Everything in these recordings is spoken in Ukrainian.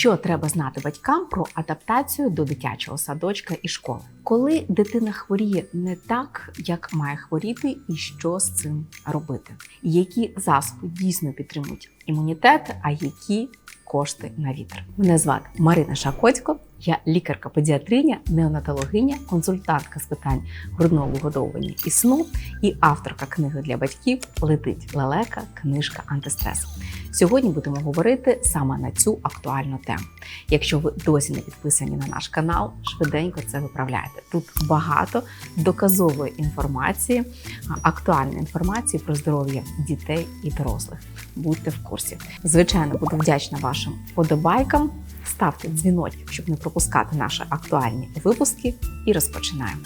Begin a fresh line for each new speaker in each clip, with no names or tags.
Що треба знати батькам про адаптацію до дитячого садочка і школи? Коли дитина хворіє не так, як має хворіти, і що з цим робити? Які засоби дійсно підтримують імунітет, а які кошти на вітер? Мене звати Марина Шакоцько. Я лікарка-педіатриня, неонатологиня, консультантка з питань грудного вигодовування і сну і авторка книги для батьків Летить лелека, книжка антистрес. Сьогодні будемо говорити саме на цю актуальну тему. Якщо ви досі не підписані на наш канал, швиденько це виправляйте. Тут багато доказової інформації, актуальної інформації про здоров'я дітей і дорослих. Будьте в курсі. Звичайно, буду вдячна вашим подобайкам. Ставте дзвіночок, щоб не пропускати наші актуальні випуски, і розпочинаємо.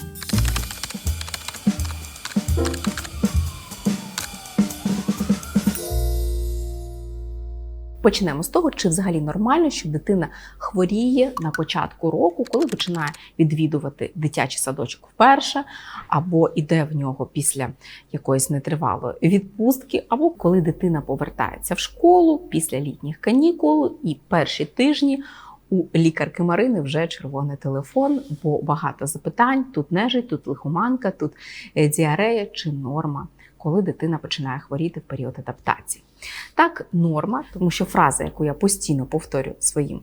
Почнемо з того, чи взагалі нормально, що дитина хворіє на початку року, коли починає відвідувати дитячий садочок вперше, або йде в нього після якоїсь нетривалої відпустки, або коли дитина повертається в школу після літніх канікул і перші тижні. У лікарки Марини вже червоний телефон, бо багато запитань: тут нежить, тут лихоманка, тут діарея чи норма, коли дитина починає хворіти в період адаптації. Так, норма, тому що фраза, яку я постійно повторюю своїм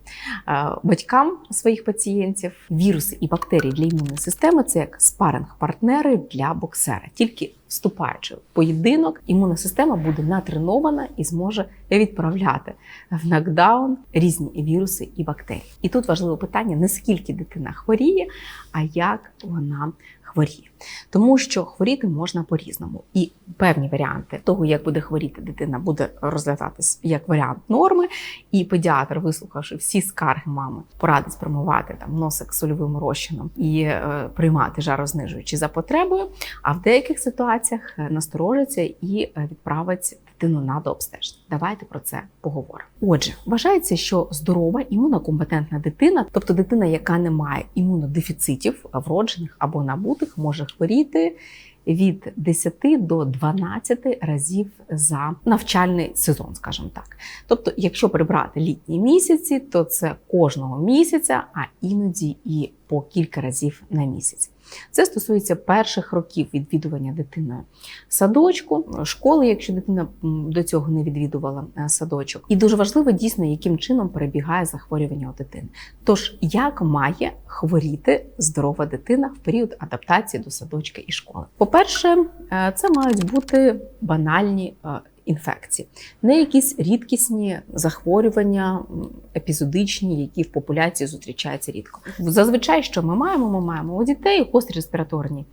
е, батькам своїх пацієнтів, віруси і бактерії для імунної системи це як спаринг-партнери для боксера. Тільки вступаючи в поєдинок, імунна система буде натренована і зможе відправляти в нокдаун різні віруси і бактерії. І тут важливе питання: не скільки дитина хворіє, а як вона хворіє. Тому що хворіти можна по-різному. І певні варіанти того, як буде хворіти дитина, буде розглядатись як варіант норми. І педіатр, вислухавши всі скарги мами, порадить промивати там носик сольовим розчином і е, приймати жарознижуючі за потребою. А в деяких ситуаціях е, насторожиться і е, відправить дитину на дообстеження. Давайте про це поговоримо. Отже, вважається, що здорова імунокомпетентна дитина, тобто дитина, яка не має імунодефіцитів, вроджених або набутих, може хворіти. Від 10 до 12 разів за навчальний сезон, скажімо так. Тобто, якщо прибрати літні місяці, то це кожного місяця, а іноді і по кілька разів на місяць. Це стосується перших років відвідування дитиною садочку, школи, якщо дитина до цього не відвідувала е, садочок. І дуже важливо дійсно, яким чином перебігає захворювання у дитини. Тож, як має хворіти здорова дитина в період адаптації до садочка і школи? По-перше, е, це мають бути банальні е, інфекції, не якісь рідкісні захворювання, епізодичні, які в популяції зустрічаються рідко. Зазвичай, що ми маємо? Ми маємо у дітей гострі респіраторні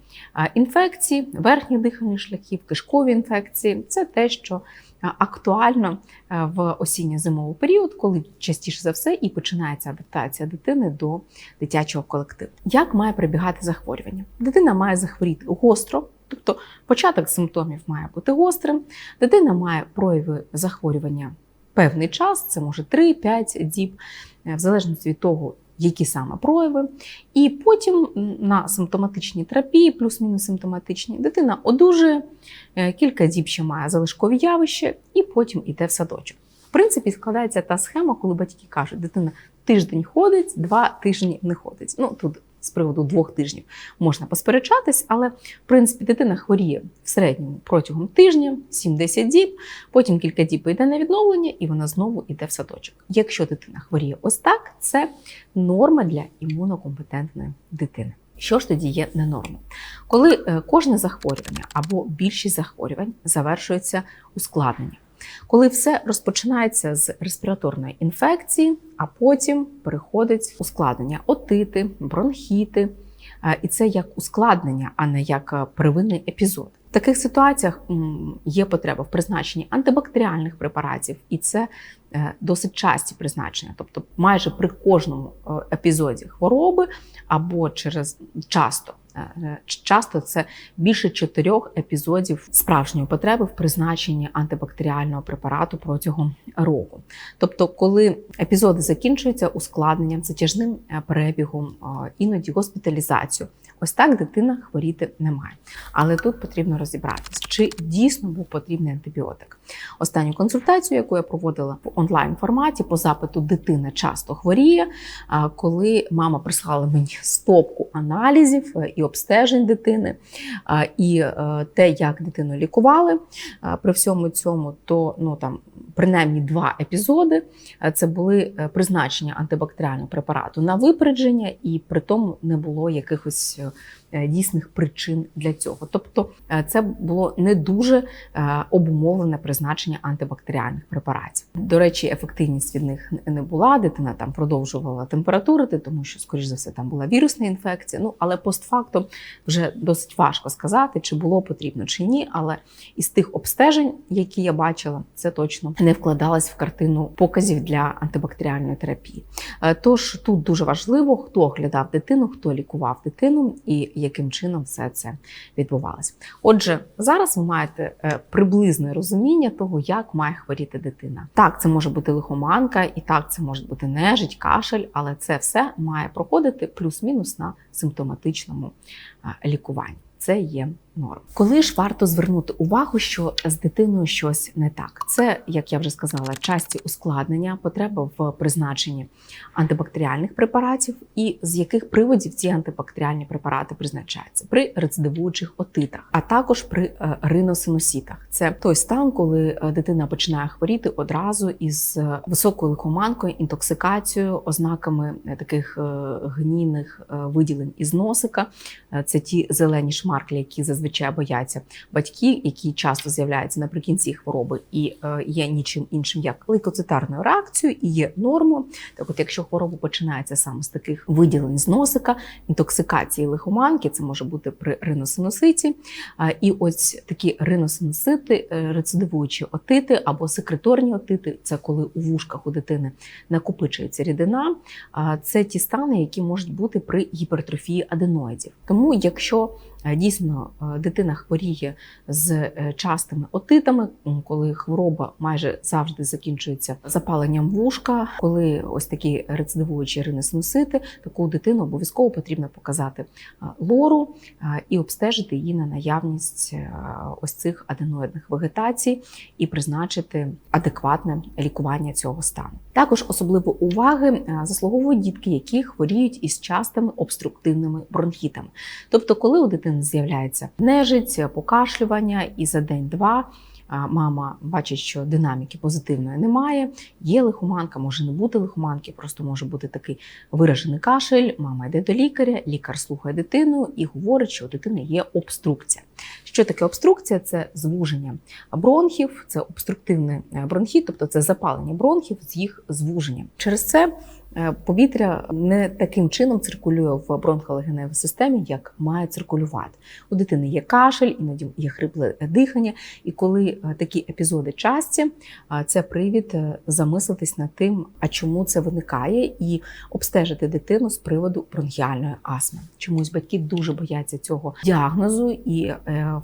інфекції, верхні дихальні шляхів, кишкові інфекції це те, що актуально в осінньо-зимовий період, коли частіше за все і починається адаптація дитини до дитячого колективу. Як має прибігати захворювання? Дитина має захворіти гостро. Тобто початок симптомів має бути гострим, дитина має прояви захворювання певний час, це може 3-5 діб, е, в залежності від того, які саме прояви. І потім на симптоматичній терапії, плюс-мінус симптоматичні, дитина одужує, е, кілька діб ще має залишкові явища, і потім йде в садочок. В принципі, складається та схема, коли батьки кажуть, дитина тиждень ходить, два тижні не ходить. Ну тут з приводу двох тижнів можна посперечатись, але в принципі дитина хворіє в середньому протягом тижня, 7-10 діб, потім кілька діб йде на відновлення, і вона знову йде в садочок. Якщо дитина хворіє ось так, це норма для імунокомпетентної дитини. Що ж тоді є не нормою? Коли е, кожне захворювання або більшість захворювань завершується ускладненням. Коли все розпочинається з респіраторної інфекції, а потім переходить ускладнення отити, бронхіти. Е, і це як ускладнення, а не як е, первинний епізод. В таких ситуаціях є потреба в призначенні антибактеріальних препаратів, і це е, досить часті призначення. Тобто, майже при кожному епізоді хвороби або через часто часто це більше чотирьох епізодів справжньої потреби в призначенні антибактеріального препарату протягом року. Тобто, коли епізоди закінчуються ускладненням, затяжним е, перебігом, е, іноді госпіталізацією. Ось так дитина хворіти не має. Але тут потрібно розібратись, чи дійсно був потрібний антибіотик. Останню консультацію, яку я проводила в онлайн форматі по запиту дитина часто хворіє, коли мама прислала мені стопку аналізів е, і обстежень дитини, і е, те, як дитину лікували при всьому цьому, то ну там принаймні два епізоди. Е, це були призначення антибактеріального препарату на випередження, і при тому не було якихось Е, дійсних причин для цього. Тобто е, це було не дуже е, обумовлене призначення антибактеріальних препаратів. До речі, ефективність від них не була. Дитина там продовжувала температурити, тому що, скоріш за все, там була вірусна інфекція. Ну але постфактум вже досить важко сказати, чи було потрібно чи ні. Але із тих обстежень, які я бачила, це точно не вкладалось в картину показів для антибактеріальної терапії. Тож тут дуже важливо, хто оглядав дитину, хто лікував дитину і яким чином все це відбувалося. Отже, зараз ви маєте е, приблизне розуміння того, як має хворіти дитина. Так, це може бути лихоманка, і так це може бути нежить, кашель, але це все має проходити плюс-мінус на симптоматичному е, лікуванні. Це є норм. Коли ж варто звернути увагу, що з дитиною щось не так? Це, як я вже сказала, часті ускладнення, потреба в призначенні антибактеріальних препаратів, і з яких приводів ці антибактеріальні препарати призначаються при рецидивуючих отитах, а також при е, риносинусітах. Це той стан, коли е, дитина починає хворіти одразу із е, високою лихоманкою, інтоксикацією, ознаками таких гнійних виділень із носика. Це ті зелені шмарклі, які зазвичай зазвичай бояться батьки, які часто з'являються наприкінці хвороби і е, є нічим іншим, як лейкоцитарною реакцією і є нормою. Так, от, якщо хвороба починається саме з таких виділень з носика, інтоксикації лихоманки, це може бути при риносинуситі. І ось такі риносинусити, е, рецидивуючі отити або секреторні отити це коли у вушках у дитини накопичується рідина. Це ті стани, які можуть бути при гіпертрофії аденоїдів. Тому, якщо дійсно, е, дитина хворіє з е, частими отитами, коли хвороба майже завжди закінчується запаленням вушка, коли ось такі рецидивуючі риносинусити, таку дитину обов'язково потрібно показати лору і обстежити її на наявність ось цих аденоїдних вегетацій і призначити адекватне лікування цього стану. Також особливо уваги заслуговують дітки, які хворіють із частими обструктивними бронхітами. Тобто, коли у дитини з'являється нежить, покашлювання, і за день-два мама бачить, що динаміки позитивної немає. Є лихоманка, може не бути лихоманки, просто може бути такий виражений кашель. Мама йде до лікаря, лікар слухає дитину і говорить, що у дитини є обструкція. Що таке обструкція? Це звуження бронхів, це обструктивний е, бронхіт, тобто це запалення бронхів з їх звуженням. Через це повітря не таким чином циркулює в бронхолегеневій системі, як має циркулювати. У дитини є кашель, іноді є хрипле дихання. І коли е, такі епізоди часті, це привід е, замислитись над тим, а чому це виникає, і обстежити дитину з приводу бронхіальної астми. Чомусь батьки дуже бояться цього діагнозу, і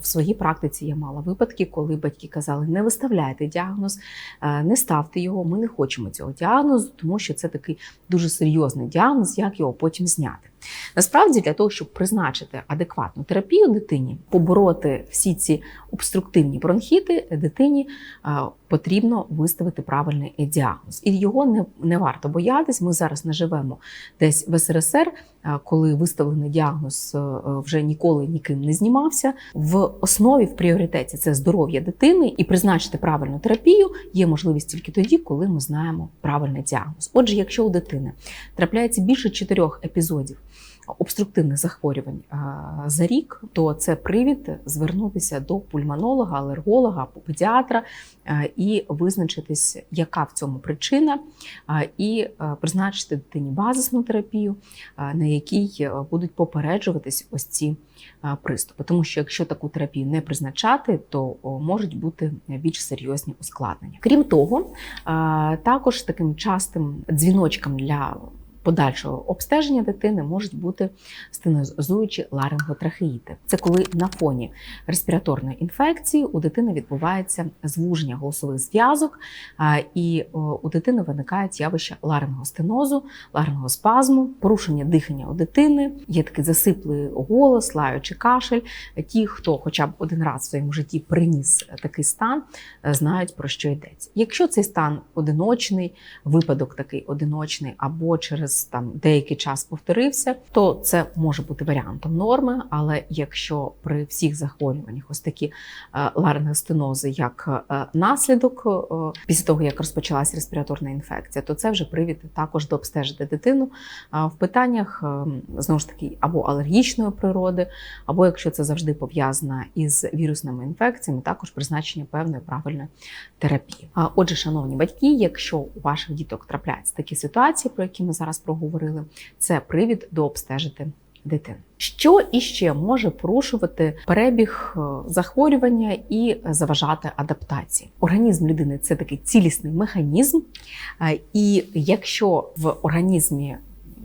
в своїй практиці я мала випадки, коли батьки казали: не виставляйте діагноз, не ставте його. Ми не хочемо цього діагнозу, тому що це такий дуже серйозний діагноз, як його потім зняти. Насправді, для того, щоб призначити адекватну терапію дитині, побороти всі ці обструктивні бронхіти, дитині потрібно виставити правильний діагноз. І його не не варто боятись. Ми зараз не живемо десь в СРСР, коли виставлений діагноз е, вже ніколи ніким не знімався. В основі в пріоритеті це здоров'я дитини, і призначити правильну терапію є можливість тільки тоді, коли ми знаємо правильний діагноз. Отже, якщо у дитини трапляється більше чотирьох епізодів обструктивних захворювань за рік, то це привід звернутися до пульмонолога, алерголога, педіатра і визначитись, яка в цьому причина, і призначити дитині базисну терапію, на якій будуть попереджуватись ось ці приступи. Тому що якщо таку терапію не призначати, то можуть бути більш серйозні ускладнення. Крім того, також таким частим дзвіночком для подальшого обстеження дитини можуть бути стенозуючі ларинготрахеїти. Це коли на фоні респіраторної інфекції у дитини відбувається звуження голосових зв'язок, і у дитини виникає явище ларингостенозу, ларингоспазму, порушення дихання у дитини, є такий засиплий голос, лаючий кашель. Ті, хто хоча б один раз в своєму житті приніс такий стан, е, знають про що йдеться. Якщо цей стан одиночний, випадок такий одиночний, або через там деякий час повторився, то це може бути варіантом норми. Але якщо при всіх захворюваннях ось такі е, ларингостенози, як е, наслідок е, після того, як розпочалася респіраторна інфекція, то це вже привід також до обстежити дитину в питаннях знову ж таки або алергічної природи, або якщо це завжди пов'язано із вірусними інфекціями, також призначення певної правильної терапії. Отже, шановні батьки, якщо у ваших діток трапляються такі ситуації, про які ми зараз проговорили, це привід до обстежити дитину. Що іще може порушувати перебіг е, захворювання і заважати адаптації? Організм людини це такий цілісний механізм, е, і якщо в організмі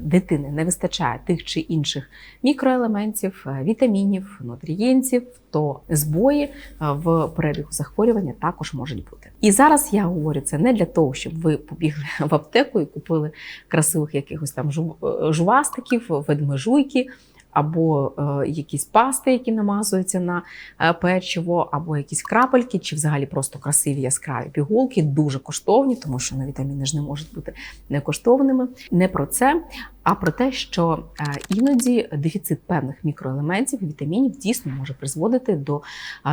дитини не вистачає тих чи інших мікроелементів, е, вітамінів, нутрієнтів, то збої е, в перебігу захворювання також можуть бути. І зараз я говорю це не для того, щоб ви побігли в аптеку і купили красивих якихось там жу- е, жувастиків, ведмежуйки. Або е, якісь пасти, які намазуються на е, печиво, або якісь крапельки, чи взагалі просто красиві яскраві пігулки, дуже коштовні, тому що ну, вітаміни ж не можуть бути некоштовними. Не про це, а про те, що е, іноді дефіцит певних мікроелементів вітамінів дійсно може призводити до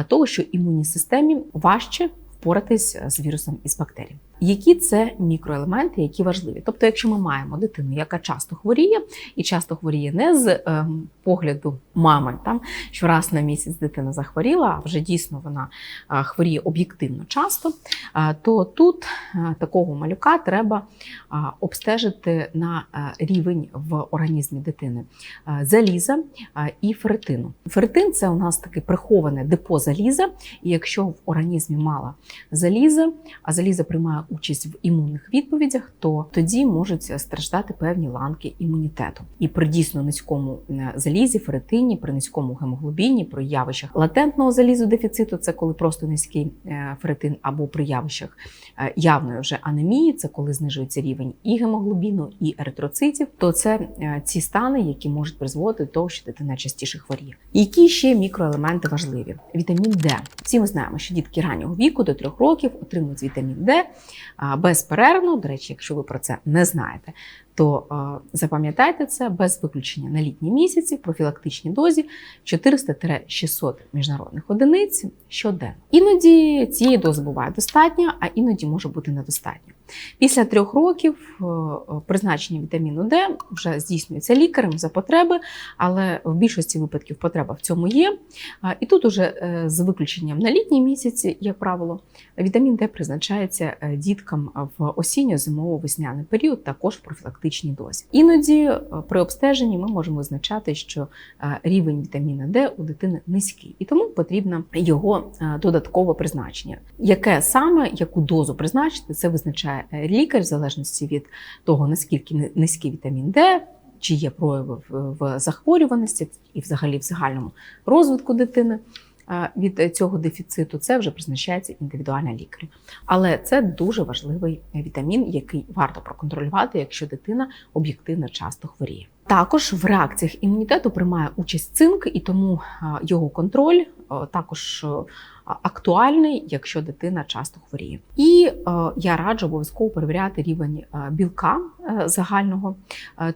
того, що імунній системі важче впоратись з вірусом і з бактеріями. Які це мікроелементи, які важливі? Тобто, якщо ми маємо дитину, яка часто хворіє, і часто хворіє не з е, погляду мами, там що раз на місяць дитина захворіла, а вже дійсно вона е, хворіє об'єктивно часто, е, то тут е, такого малюка треба обстежити на рівень в організмі дитини заліза і ферритину. Ферритин – це у нас таке приховане депо заліза, і якщо в організмі мало заліза, а заліза приймає участь в імунних відповідях, то тоді можуть страждати певні ланки імунітету. І при дійсно низькому е, залізі, феретині, при низькому гемоглобіні, при явищах латентного залізу дефіциту, це коли просто низький феретин або при явищах е, явної вже анемії, це коли знижується рівень і гемоглобіну, і еритроцитів, то це е, ці стани, які можуть призводити до того, що дитина частіше хворіє. Які ще мікроелементи важливі? Вітамін Д. Всі ми знаємо, що дітки раннього віку до трьох років отримують вітамін Д безперервно. До речі, якщо ви про це не знаєте, то запам'ятайте це без виключення на літні місяці в профілактичній дозі 400-600 міжнародних одиниць щоденно. Іноді цієї дози буває достатньо, а іноді може бути недостатньо. Після трьох років е, призначення вітаміну Д вже здійснюється лікарем за потреби, але в більшості випадків потреба в цьому є. І тут уже е, з виключенням на літні місяці, як правило, вітамін Д призначається е, діткам в осінньо-зимово-весняний період, також в профілактичній дозі. Іноді е, при обстеженні ми можемо визначати, що е, рівень вітаміна Д у дитини низький, і тому потрібно його е, додаткове призначення. Яке саме, яку дозу призначити, це визначає лікар в залежності від того, наскільки низький вітамін Д. Чи є прояви в- захворюваності і взагалі в загальному розвитку дитини від цього дефіциту, це вже призначається індивідуальна лікар, Але це дуже важливий вітамін, який варто проконтролювати, якщо дитина об'єктивно часто хворіє. Також в реакціях імунітету приймає участь цинк, і тому е, його контроль е, також е, актуальний, якщо дитина часто хворіє. І е, я раджу обов'язково перевіряти рівень е, білка е, загального,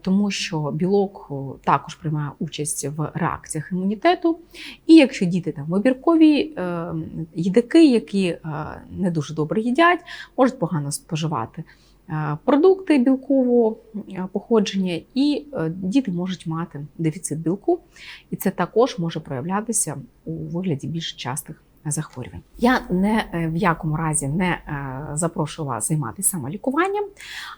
тому що білок також приймає участь в реакціях імунітету. І якщо діти там вибіркові їдики, які не дуже добре їдять, можуть погано споживати. Продукти білкового походження, і діти можуть мати дефіцит білку, і це також може проявлятися у вигляді більш частих захворювань. Я не е, в якому разі не е, запрошую вас займатися самолікуванням,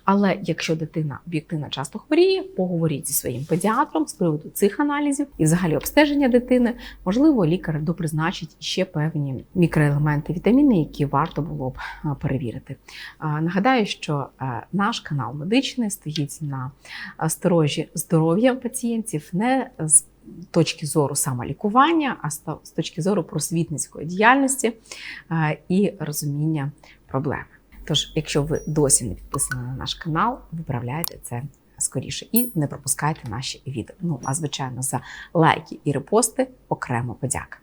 але якщо дитина об'єктивно часто хворіє, поговоріть зі своїм педіатром з приводу цих аналізів і взагалі обстеження дитини, можливо, лікар допризначить ще певні мікроелементи, вітаміни, які варто було б е, перевірити. Нагадаю, що наш канал медичний стоїть на сторожі здоров'я пацієнтів не з точки зору самолікування, а з точки зору просвітницької діяльності е, і розуміння проблеми. Тож, якщо ви досі не підписані на наш канал, виправляйте це скоріше і не пропускайте наші відео. Ну а звичайно, за лайки і репости окремо подяка.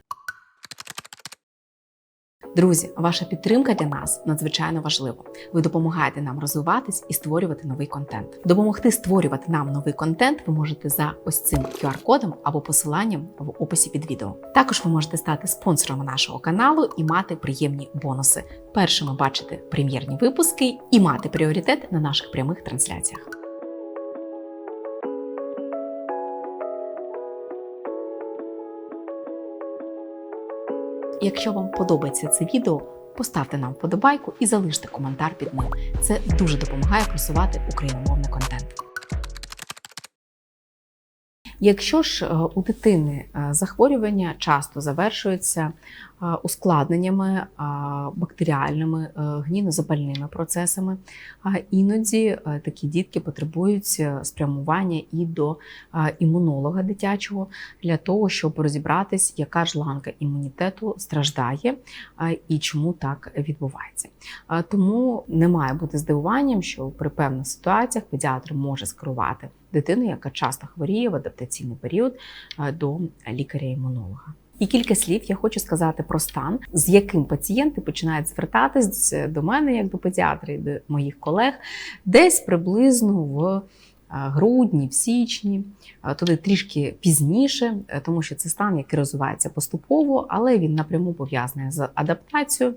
Друзі, ваша підтримка для нас надзвичайно важлива. Ви допомагаєте нам розвиватись і створювати новий контент. Допомогти створювати нам новий контент ви можете за ось цим QR-кодом або посиланням в описі під відео. Також ви можете стати спонсором нашого каналу і мати приємні бонуси. Першими бачити прем'єрні випуски і мати пріоритет на наших прямих трансляціях. Якщо вам подобається це відео, поставте нам вподобайку і залиште коментар під ним. Це дуже допомагає просувати україномовний контент. Якщо ж е, у дитини е, захворювання часто завершуються е, ускладненнями бактеріальними, гнінозапальними процесами, а іноді такі дітки потребують спрямування і до імунолога дитячого для того, щоб розібратись, яка ж ланка імунітету страждає і чому так відбувається. Тому не має бути здивуванням, що при певних ситуаціях педіатр може скерувати дитину, яка часто хворіє в адаптаційний період, е, до лікаря-імунолога. І кілька слів я хочу сказати про стан, з яким пацієнти починають звертатись до мене, як до педіатра, і до моїх колег, десь приблизно в е, грудні, в січні, е, туди трішки пізніше, е, тому що це стан, який розвивається поступово, але він напряму пов'язаний з адаптацією.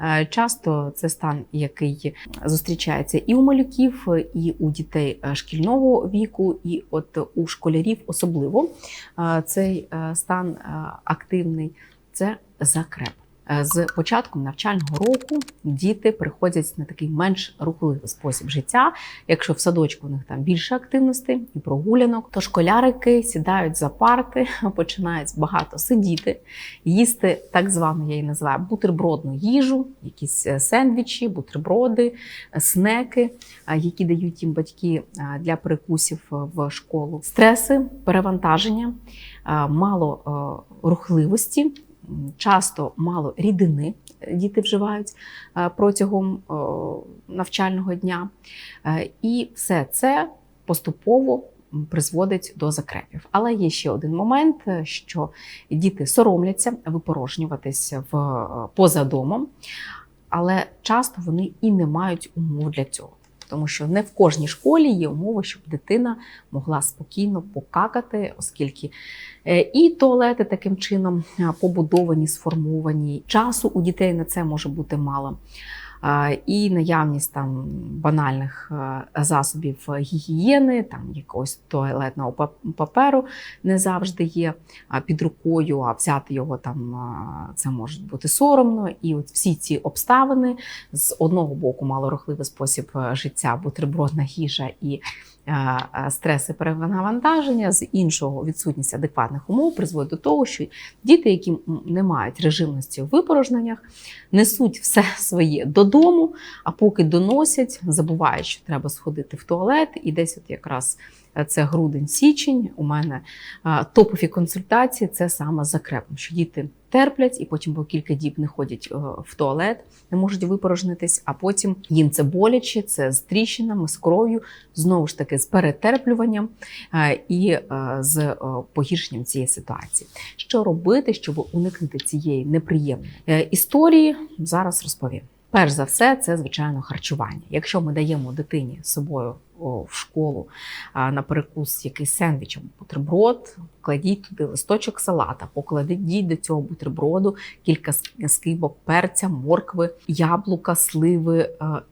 Е, Часто це стан, який зустрічається і у малюків, і у дітей е, шкільного віку, і от у школярів особливо е, цей е, стан е, активний це закреп. Е, З початком навчального року діти приходять на такий менш рухливий спосіб життя. Якщо в садочку у них там більше активностей і прогулянок, то школярики сідають за парти, починають багато сидіти, їсти так звану, я її називаю бутербродну їжу, якісь е, сендвічі, бутерброди, е, снеки, які дають їм батьки для перекусів в школу. Стреси, перевантаження, мало рухливості. Часто мало рідини е, діти вживають е, протягом е, навчального дня. І все це поступово призводить до закрепів. Але є ще один момент, що діти соромляться випорожнюватися в, поза домом, але часто вони і не мають умов для цього. Тому що не в кожній школі є умови, щоб дитина могла спокійно покакати, оскільки е, і туалети таким чином е, побудовані, сформовані. Часу у дітей на це може бути мало. І наявність там банальних е, засобів гігієни, там якогось туалетного пап- паперу не завжди є під рукою, а взяти його там це може бути соромно. І от всі ці обставини з одного боку малорухливий спосіб е, життя, бутербродна їжа і е, е, стреси перевантаження, з іншого відсутність адекватних умов призводить до того, що діти, які не мають режимності в випорожненнях, несуть все своє додому, а поки доносять, забувають, що треба сходити в туалет, і десь от якраз е, це грудень-січень. У мене топові консультації це саме закрепом, що діти терплять і потім по кілька діб не ходять е, в туалет, не можуть випорожнитись, а потім їм це боляче, це з тріщинами, з кров'ю, знову ж таки з перетерплюванням е, і е, з погіршенням цієї ситуації. Що робити, щоб уникнути цієї неприємної історії, зараз розповім. Перш за все, це звичайно харчування. Якщо ми даємо дитині з собою в школу на перекус якийсь сендвіч або бутерброд, кладіть туди листочок салата, покладіть до цього бутерброду кілька скибок перця, моркви, яблука, сливи,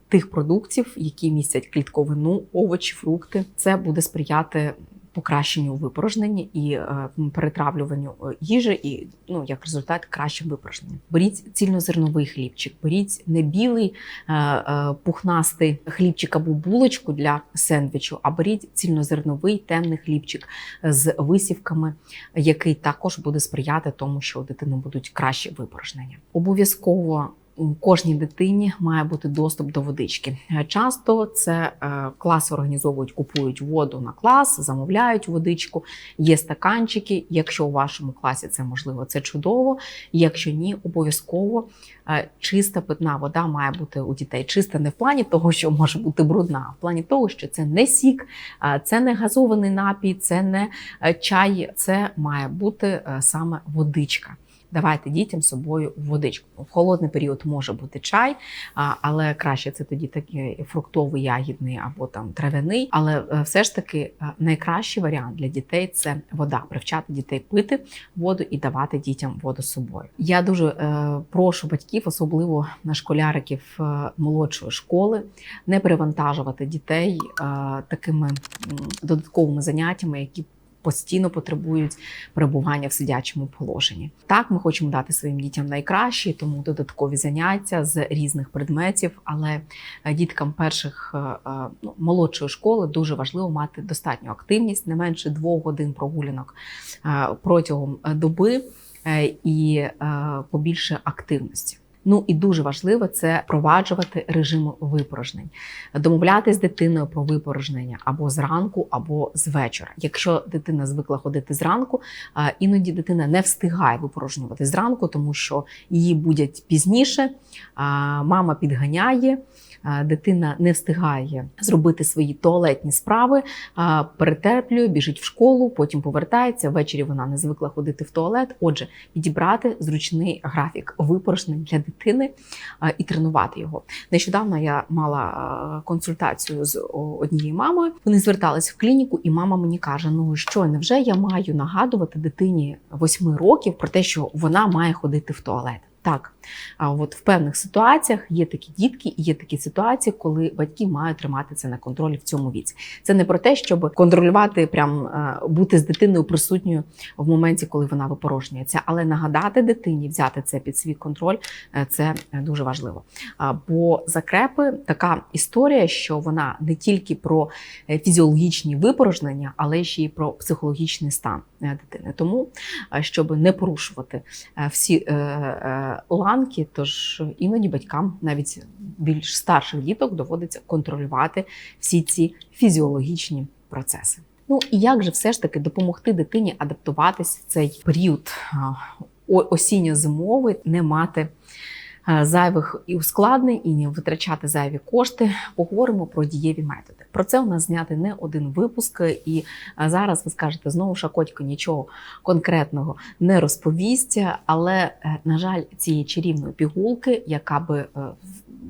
тих продуктів, які містять клітковину, овочі, фрукти. Це буде сприяти покращенню випорожнення і е, перетравлюванню е, їжі, і ну як результат кращим випорожненням. Беріть цільнозерновий хлібчик, беріть не білий е, пухнастий хлібчик або булочку для сендвічу, а беріть цільнозерновий темний хлібчик з висівками, який також буде сприяти тому, що у дитини будуть кращі випорожнення. Обов'язково у кожній дитині має бути доступ до водички. Часто це е, класи організовують, купують воду на клас, замовляють водичку. Є стаканчики. Якщо у вашому класі це можливо, це чудово. Якщо ні, обов'язково е, чиста питна вода має бути у дітей. Чиста не в плані того, що може бути брудна, а в плані того, що це не сік, е, це не газований напій, це не чай, це має бути саме водичка. Давайте дітям з собою водичку. В холодний період може бути чай, але краще це тоді такий фруктовий, ягідний або там травяний. Але е, все ж таки е, найкращий варіант для дітей це вода. Привчати дітей пити воду і давати дітям воду з собою. Я дуже е, прошу батьків, особливо на школяриків молодшої школи, не перевантажувати дітей такими додатковими заняттями, які постійно потребують перебування в сидячому положенні. Так, ми хочемо дати своїм дітям найкраще, тому додаткові заняття з різних предметів. Але е, діткам перших е, е, ну, молодшої школи дуже важливо мати достатню активність, не менше двох годин прогулянок протягом доби і побільше активності. Ну і дуже важливо це впроваджувати режим випорожнень, домовлятися з дитиною про випорожнення або зранку, або з вечора. Якщо дитина звикла ходити зранку, іноді дитина не встигає випорожнювати зранку, тому що її будять пізніше, мама підганяє. А, Дитина не встигає зробити свої туалетні справи, перетерплює, біжить в школу, потім повертається. Ввечері вона не звикла ходити в туалет. Отже, підібрати зручний графік випорошень для дитини і тренувати його. Нещодавно я мала консультацію з однією мамою. Вони звертались в клініку, і мама мені каже: Ну що, невже я маю нагадувати дитині 8 років про те, що вона має ходити в туалет? Так, а от в певних ситуаціях є такі дітки, і є такі ситуації, коли батьки мають тримати це на контролі в цьому віці. Це не про те, щоб контролювати, прям е, бути з дитиною присутньою в моменті, коли вона випорожнюється, але нагадати дитині, взяти це під свій контроль, е, це дуже важливо. Бо закрепи така історія, що вона не тільки про е, фізіологічні випорожнення, але ще й про психологічний стан дитини. Тому, щоб не порушувати всі е, е, тож іноді батькам, навіть більш старших діток, доводиться контролювати всі ці фізіологічні процеси. Ну і як же все ж таки допомогти дитині адаптуватись в цей період осінньо-зимовий, не мати зайвих і ускладнень, і не витрачати зайві кошти. Поговоримо про дієві методи. Про це у нас зняти не один випуск, і е, зараз ви скажете знову Шакотько нічого конкретного не розповість, але е, на жаль, цієї чарівної пігулки, яка би е,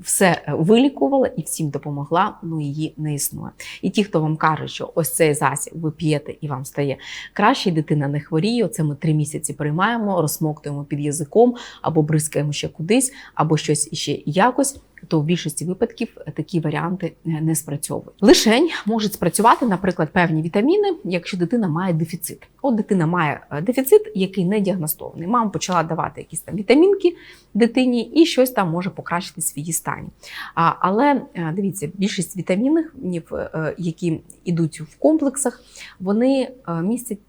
все вилікувала і всім допомогла, ну її не існує. І ті, хто вам каже, що ось цей засіб ви п'єте і вам стає краще, дитина не хворіє. Це ми три місяці приймаємо, розсмоктуємо під язиком або бризкаємо ще кудись, або щось іще якось. То в більшості випадків такі варіанти е, не спрацьовують. Лишень можуть спрацювати, наприклад, певні вітаміни, якщо дитина має дефіцит. От дитина має е, дефіцит, який не діагностований. Мама почала давати якісь там вітамінки дитині, і щось там може покращити в її стані. Але е, дивіться, більшість вітамінів, е, які йдуть в комплексах, вони е, містять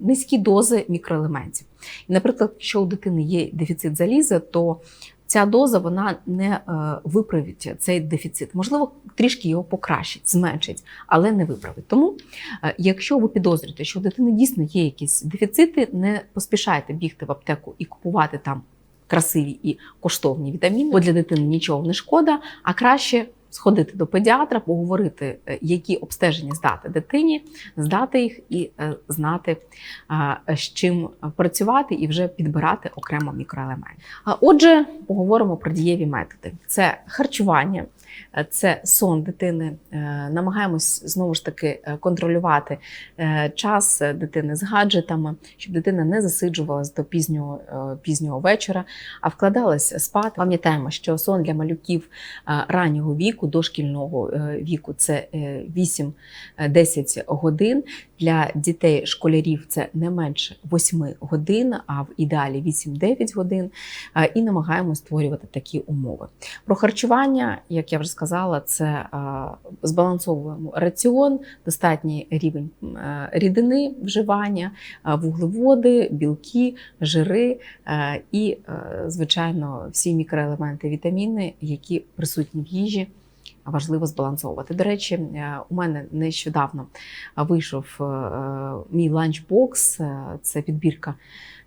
низькі дози мікроелементів. І, наприклад, якщо у дитини є дефіцит заліза, то ця доза вона не е, виправить цей дефіцит. Можливо, трішки його покращить, зменшить, але не виправить. Тому, е, якщо ви підозрюєте, що у дитини дійсно є якісь дефіцити, не поспішайте бігти в аптеку і купувати там красиві і коштовні вітаміни, бо для дитини нічого не шкода, а краще. Сходити до педіатра, поговорити, е, які обстеження здати дитині, здати їх і е, знати, з чим працювати, і вже підбирати окремо мікроелемент. Отже, поговоримо про дієві методи: це харчування, це сон дитини. Е, Намагаємось знову ж таки е, контролювати е, час е, дитини з гаджетами, щоб дитина не засиджувалась до пізнього, е, пізнього вечора, а вкладалась спати. Пам'ятаємо, що сон для малюків е, раннього віку віку до шкільного е, віку це е, 8-10 годин. Для дітей школярів це не менше 8 годин, а в ідеалі 8-9 годин. Е, І намагаємося створювати такі умови. Про харчування, як я вже сказала, це збалансовуємо раціон, достатній рівень е, рідини вживання, вуглеводи, білки, жири е, і, е, звичайно, всі мікроелементи, вітаміни, які присутні в їжі. Важливо збалансовувати. До речі, у мене нещодавно вийшов мій ланчбокс. Це підбірка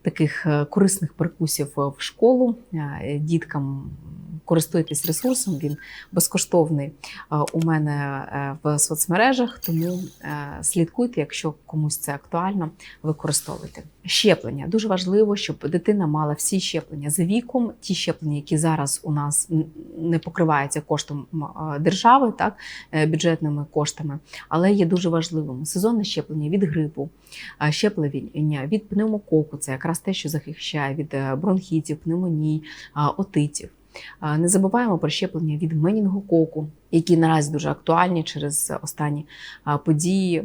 таких е, корисних перекусів в школу. Е, Діткам користуйтесь ресурсом. Він безкоштовний е, у мене е, в соцмережах, тому е, слідкуйте, якщо комусь це актуально, використовуйте. Щеплення дуже важливо, щоб дитина мала всі щеплення за віком. Ті щеплення, які зараз у нас не покриваються коштом е, держави, так е, бюджетними коштами, але є дуже важливим сезонне щеплення від грипу, е, щеплення від пневмококу. Це якраз те, що захищає від е, бронхітів, пневмоній, отитів. Не забуваємо про щеплення від менінгококу, які наразі дуже актуальні через останні події,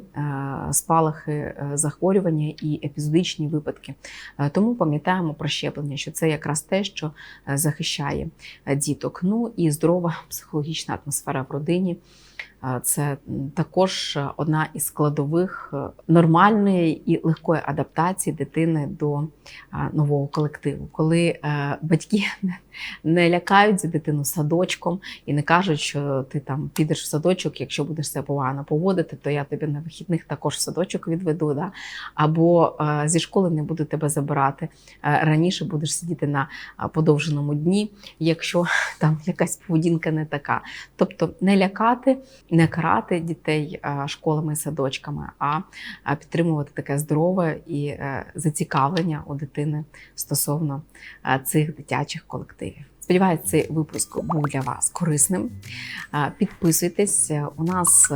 спалахи е, захворювання і епізодичні випадки. Е, Тому пам'ятаємо про щеплення, що це якраз те, що захищає діток. Ну і здорова психологічна атмосфера в родині. Е, Це також одна із складових е, нормальної і легкої адаптації дитини до е, нового колективу, коли батьки не- лякають за дитину садочком і не кажуть, що ти там підеш в садочок, якщо будеш себе погано поводити, то я тобі на вихідних також в садочок відведу. Да? Або зі школи не буду тебе забирати. Раніше будеш сидіти на подовженому дні, якщо там якась поведінка не така. Тобто не лякати, не карати дітей е, школами і садочками, а підтримувати таке здорове і е, зацікавлення у дитини стосовно е, цих дитячих колективів. Сподіваюсь, цей випуск був для вас корисним. Підписуйтесь. У нас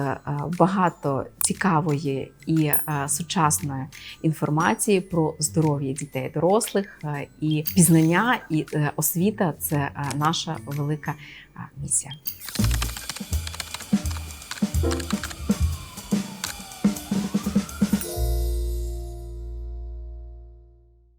багато цікавої і сучасної інформації про здоров'я дітей дорослих, і пізнання, і освіта це наша велика е, місія.